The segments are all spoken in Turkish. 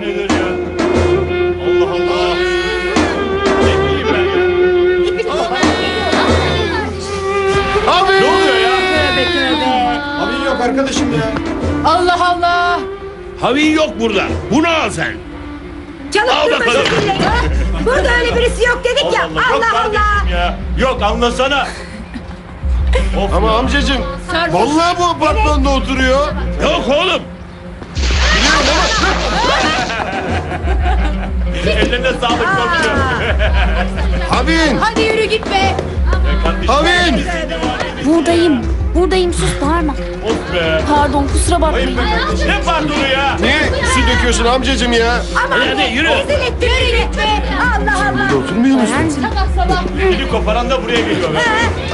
nedir ya? Allah Allah. Ne bileyim ben ya. Abi! Ne oluyor ya? Tövbe tövbe. Abi yok arkadaşım ya. Allah Allah. Havin yok burada. Bunu al sen. Çalıp Al durma bakalım. zilleri. Burada öyle birisi yok dedik ya. Yok Allah kardeşim Allah. ya. Yok anlasana. Of Ama ya. amcacığım Sarhoş. vallahi bu apartmanda oturuyor. Yok oğlum. Ellerine sağlık komşu. Havin! Hadi yürü git be. Havin! Buradayım. Buradayım sus bağırma. Of be. Pardon kusura bakmayın. Ne pardonu ya? Niye su döküyorsun amcacığım ya? Aman Hadi be, yürü. Rezil ettin beni be. Allah Allah. Burada oturmuyor musun? Beni koparan da buraya geliyor. be.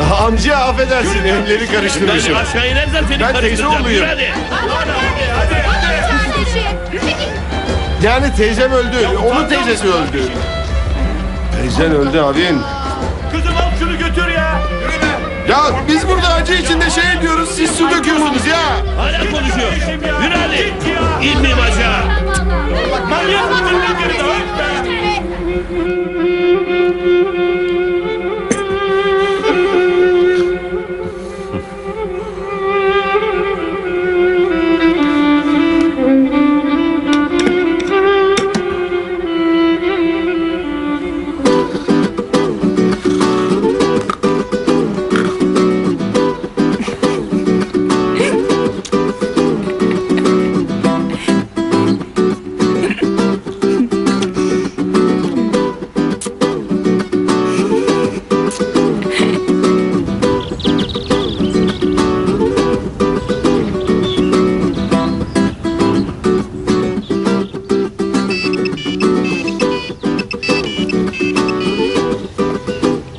Aha, amca affedersin elleri Ben karıştırmışım. aşağı inersen seni Ben karıştıracağım. teyze Yürü oğluyum. hadi. Yani teyzem öldü. Onun teyzesi öldü. Teyzen öldü abin. Kızım al şunu götür ya. Ya biz burada acı içinde şey diyoruz siz su döküyorsunuz ya. Hala konuşuyor. Yürü hadi. İnmeyeyim aşağı. Manyak mısın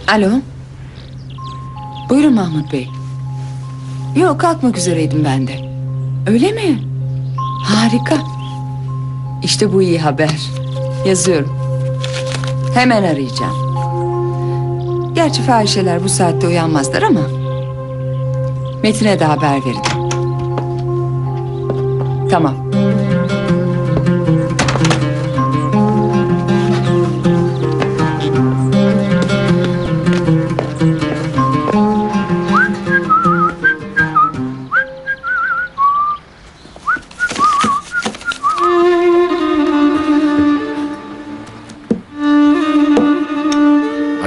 Alo. Buyurun Mahmut Bey. Yok kalkmak üzereydim ben de. Öyle mi? Harika. İşte bu iyi haber. Yazıyorum. Hemen arayacağım. Gerçi fahişeler bu saatte uyanmazlar ama... Metin'e de haber verin. Tamam.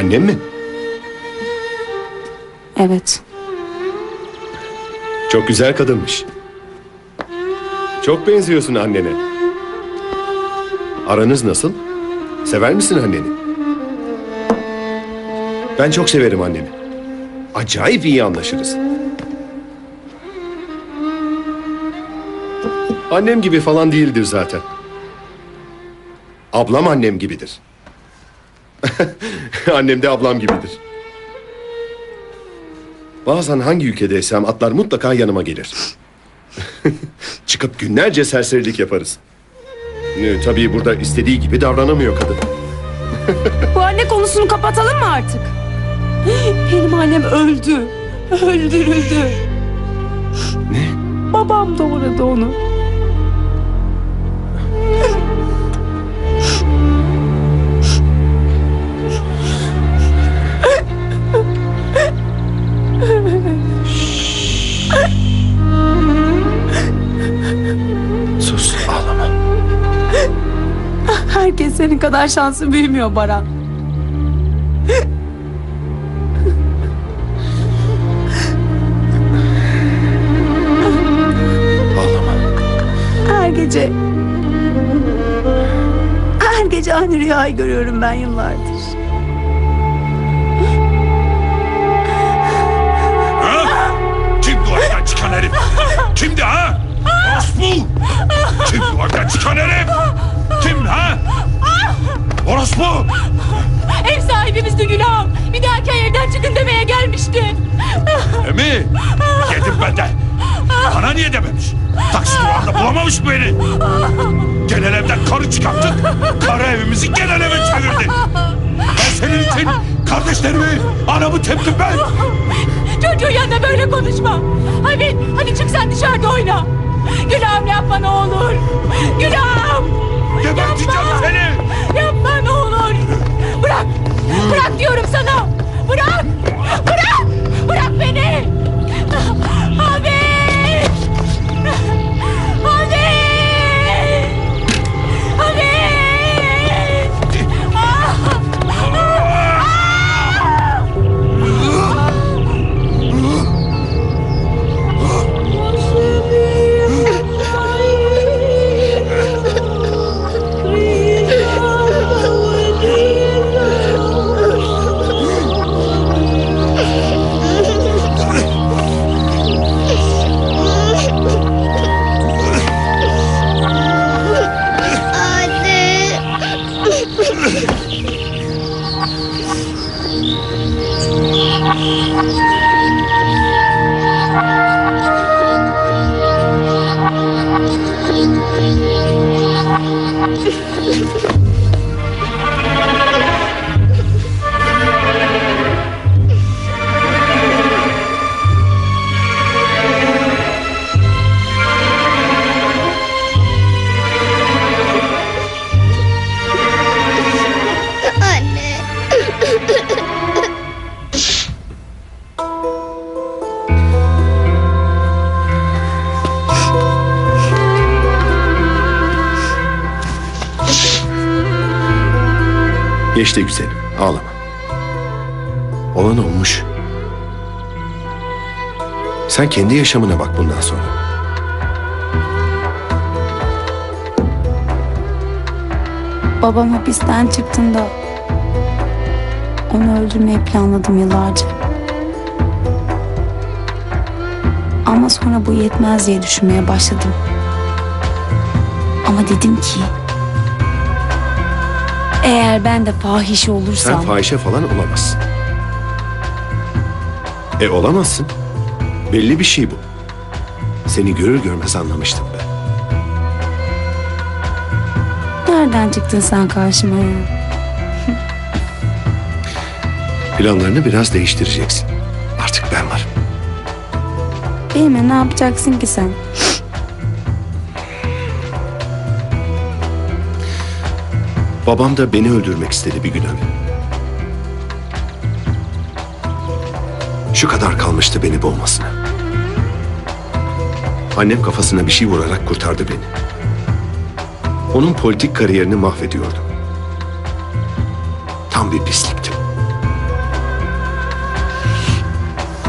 Annem mi? Evet. Çok güzel kadınmış. Çok benziyorsun annene. Aranız nasıl? Sever misin anneni? Ben çok severim annemi. Acayip iyi anlaşırız. Annem gibi falan değildir zaten. Ablam annem gibidir. Annem de ablam gibidir. Bazen hangi ülkedeysem atlar mutlaka yanıma gelir. Çıkıp günlerce serserilik yaparız. Ee, tabii burada istediği gibi davranamıyor kadın. Bu anne konusunu kapatalım mı artık? Benim annem öldü. Öldürüldü. Ne? Babam doğradı onu. Herkes senin kadar şansı büyümüyor Baran. Ağlama. Her gece... Her gece aynı rüyayı görüyorum ben yıllardır. Ha? Kimdi oradan çıkan herif? Kimdi ha? Orospu! Kimdi oradan çıkan herif? Kim ha? Orospu! Ev sahibimiz de Gülağım. Bir dahaki ay evden çıkın demeye gelmişti. Emi! Yedim ben de. Bana niye dememiş? Taksi durağında bulamamış mı beni? Genel evden karı çıkarttık. Karı evimizi genel eve çevirdi. Ben senin için kardeşlerimi, anamı teptim ben. Çocuğun yanında böyle konuşma. Hadi, hadi çık sen dışarıda oyna. Gülağım yapma ne olur. Gülağım. Geber Yakalayacağım seni. Yapma ne olur. Bırak. Bırak diyorum sana. Geçti güzelim. Ağlama. Olan olmuş. Sen kendi yaşamına bak bundan sonra. Babam hapisten çıktığında onu öldürmeyi planladım yıllarca. Ama sonra bu yetmez diye düşünmeye başladım. Ama dedim ki eğer ben de fahiş Sen olursam fahişe falan olamazsın. E olamazsın. Belli bir şey bu. Seni görür görmez anlamıştım ben. nereden çıktın sen karşıma ya? Planlarını biraz değiştireceksin. Artık ben varım. Benimle ne yapacaksın ki sen? Babam da beni öldürmek istedi bir gün evvel. Şu kadar kalmıştı beni boğmasına. Annem kafasına bir şey vurarak kurtardı beni. Onun politik kariyerini mahvediyordum. Tam bir pisliktim.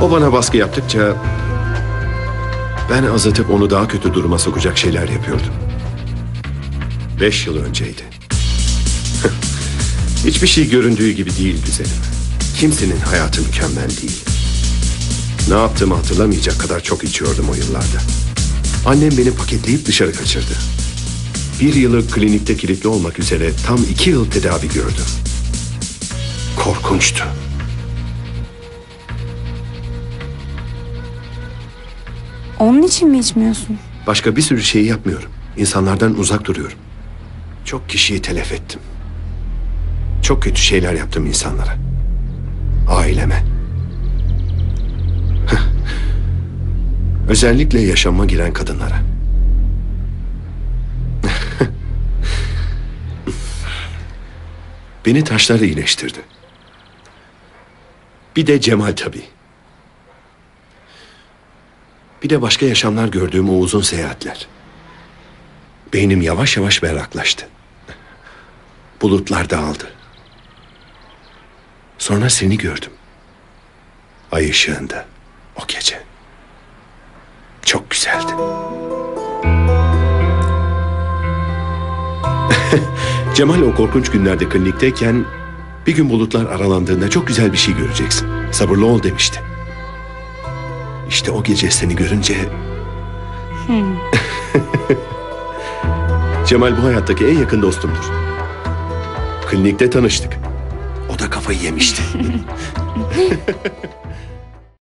O bana baskı yaptıkça ben azatıp onu daha kötü duruma sokacak şeyler yapıyordum. Beş yıl önceydi. Hiçbir şey göründüğü gibi değil güzelim. Kimsenin hayatı mükemmel değil. Ne yaptığımı hatırlamayacak kadar çok içiyordum o yıllarda. Annem beni paketleyip dışarı kaçırdı. Bir yılı klinikte kilitli olmak üzere tam iki yıl tedavi gördüm. Korkunçtu. Onun için mi içmiyorsun? Başka bir sürü şeyi yapmıyorum. İnsanlardan uzak duruyorum. Çok kişiyi telef ettim. Çok kötü şeyler yaptım insanlara. Aileme. Özellikle yaşama giren kadınlara. Beni taşlar iyileştirdi. Bir de Cemal tabii. Bir de başka yaşamlar gördüğüm o uzun seyahatler. Beynim yavaş yavaş berraklaştı. Bulutlar dağıldı. Sonra seni gördüm. Ay ışığında o gece. Çok güzeldi. Cemal o korkunç günlerde klinikteyken bir gün bulutlar aralandığında çok güzel bir şey göreceksin. Sabırlı ol demişti. İşte o gece seni görünce... Cemal bu hayattaki en yakın dostumdur. Klinikte tanıştık. Kafayı yemişti.